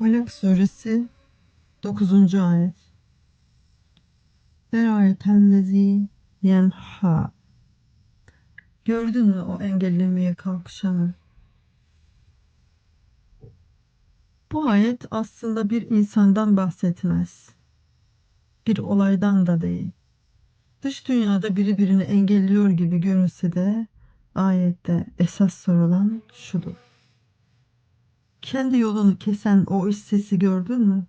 Alak suresi 9. ayet. Derayetellezi yenha. Gördün mü o engellemeye kalkışanı? Bu ayet aslında bir insandan bahsetmez. Bir olaydan da değil. Dış dünyada biri birini engelliyor gibi görünse de ayette esas sorulan şudur. Kendi yolunu kesen o iş sesi gördün mü?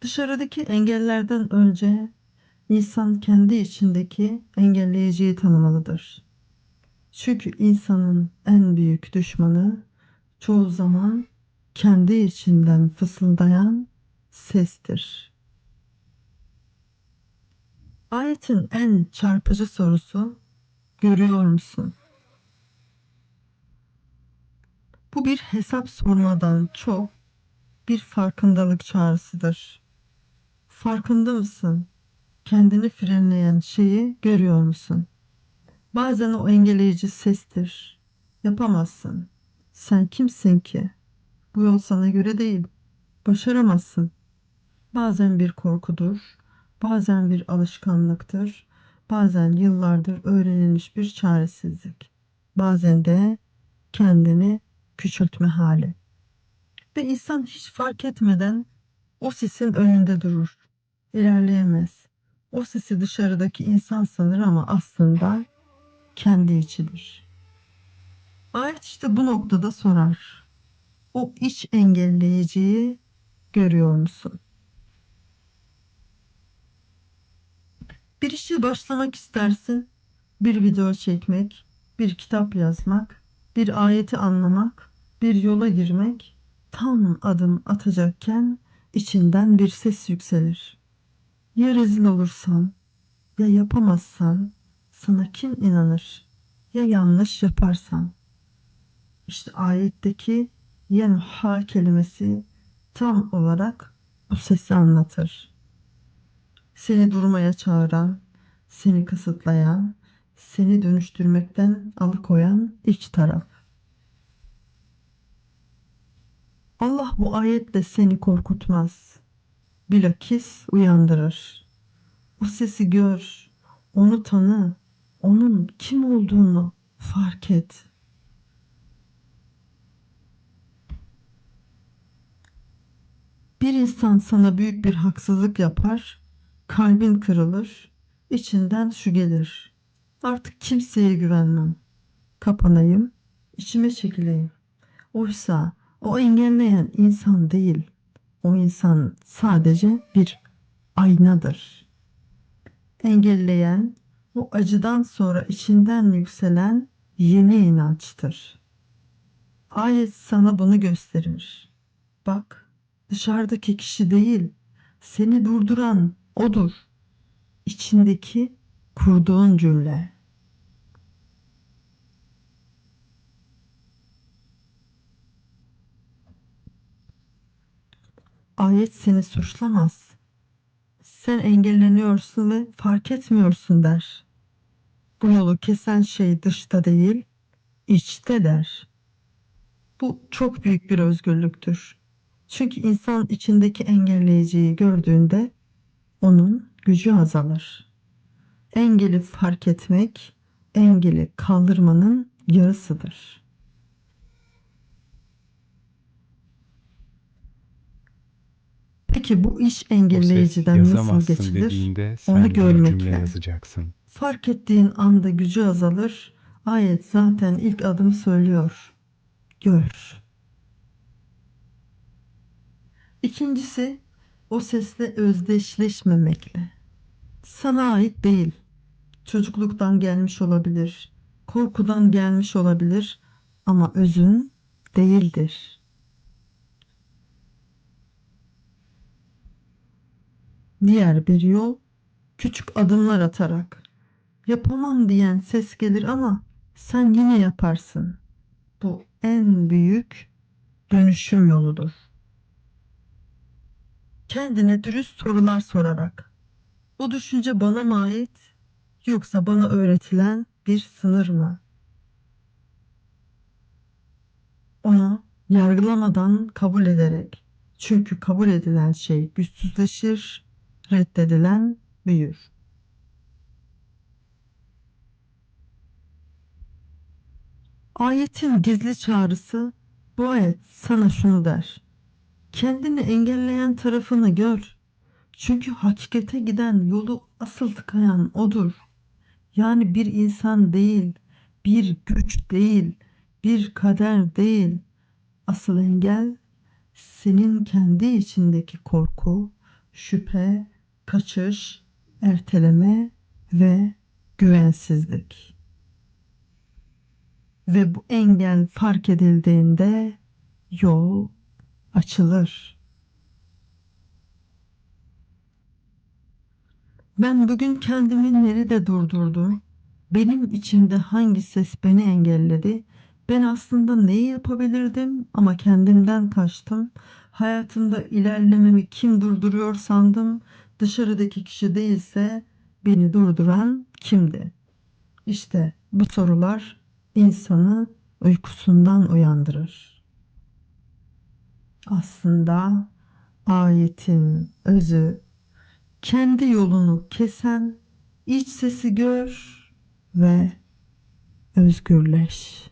Dışarıdaki engellerden önce insan kendi içindeki engelleyiciyi tanımalıdır. Çünkü insanın en büyük düşmanı çoğu zaman kendi içinden fısıldayan sestir. Ayetin en çarpıcı sorusu görüyor musun? Bu bir hesap sormadan çok bir farkındalık çağrısıdır. Farkında mısın? Kendini frenleyen şeyi görüyor musun? Bazen o engelleyici sestir. Yapamazsın. Sen kimsin ki? Bu yol sana göre değil. Başaramazsın. Bazen bir korkudur, bazen bir alışkanlıktır, bazen yıllardır öğrenilmiş bir çaresizlik. Bazen de kendini küçültme hali. Ve insan hiç fark etmeden o sesin önünde durur. İlerleyemez. O sesi dışarıdaki insan sanır ama aslında kendi içidir. Ayet işte bu noktada sorar. O iç engelleyiciyi görüyor musun? Bir işe başlamak istersin. Bir video çekmek, bir kitap yazmak, bir ayeti anlamak, bir yola girmek tam adım atacakken içinden bir ses yükselir. Ya rezil olursan, ya yapamazsan sana kim inanır? Ya yanlış yaparsan? İşte ayetteki yenha kelimesi tam olarak bu sesi anlatır. Seni durmaya çağıran, seni kısıtlayan, seni dönüştürmekten alıkoyan iç taraf. Allah bu ayetle seni korkutmaz. Bilakis uyandırır. O sesi gör, onu tanı, onun kim olduğunu fark et. Bir insan sana büyük bir haksızlık yapar, kalbin kırılır, içinden şu gelir. Artık kimseye güvenmem. Kapanayım, içime çekileyim. Oysa o engelleyen insan değil. O insan sadece bir aynadır. Engelleyen o acıdan sonra içinden yükselen yeni inançtır. Ayet sana bunu gösterir. Bak, dışarıdaki kişi değil, seni durduran odur. İçindeki kurduğun cümle. Ayet seni suçlamaz. Sen engelleniyorsun ve fark etmiyorsun der. Bu yolu kesen şey dışta değil, içte der. Bu çok büyük bir özgürlüktür. Çünkü insan içindeki engelleyiciyi gördüğünde onun gücü azalır. Engeli fark etmek, engeli kaldırmanın yarısıdır. Peki bu iş engelleyiciden nasıl geçilir? Onu görmekle. yazacaksın. Fark ettiğin anda gücü azalır. Ayet zaten ilk adım söylüyor. Gör. İkincisi o sesle özdeşleşmemekle. Sana ait değil. Çocukluktan gelmiş olabilir. Korkudan gelmiş olabilir. Ama özün değildir. Diğer bir yol küçük adımlar atarak. Yapamam diyen ses gelir ama sen yine yaparsın. Bu en büyük dönüşüm yoludur. Kendine dürüst sorular sorarak. Bu düşünce bana mı ait yoksa bana öğretilen bir sınır mı? Onu Yargılamadan kabul ederek. Çünkü kabul edilen şey güçsüzleşir, reddedilen büyür. Ayetin gizli çağrısı bu ayet sana şunu der. Kendini engelleyen tarafını gör. Çünkü hakikate giden yolu asıl tıkayan odur. Yani bir insan değil, bir güç değil, bir kader değil. Asıl engel senin kendi içindeki korku, şüphe, kaçış, erteleme ve güvensizlik. Ve bu engel fark edildiğinde yol açılır. Ben bugün kendimi nerede durdurdum? Benim içimde hangi ses beni engelledi? Ben aslında neyi yapabilirdim ama kendimden kaçtım. Hayatımda ilerlememi kim durduruyor sandım. Dışarıdaki kişi değilse beni durduran kimdi? İşte bu sorular insanı uykusundan uyandırır. Aslında ayetin özü kendi yolunu kesen iç sesi gör ve özgürleş.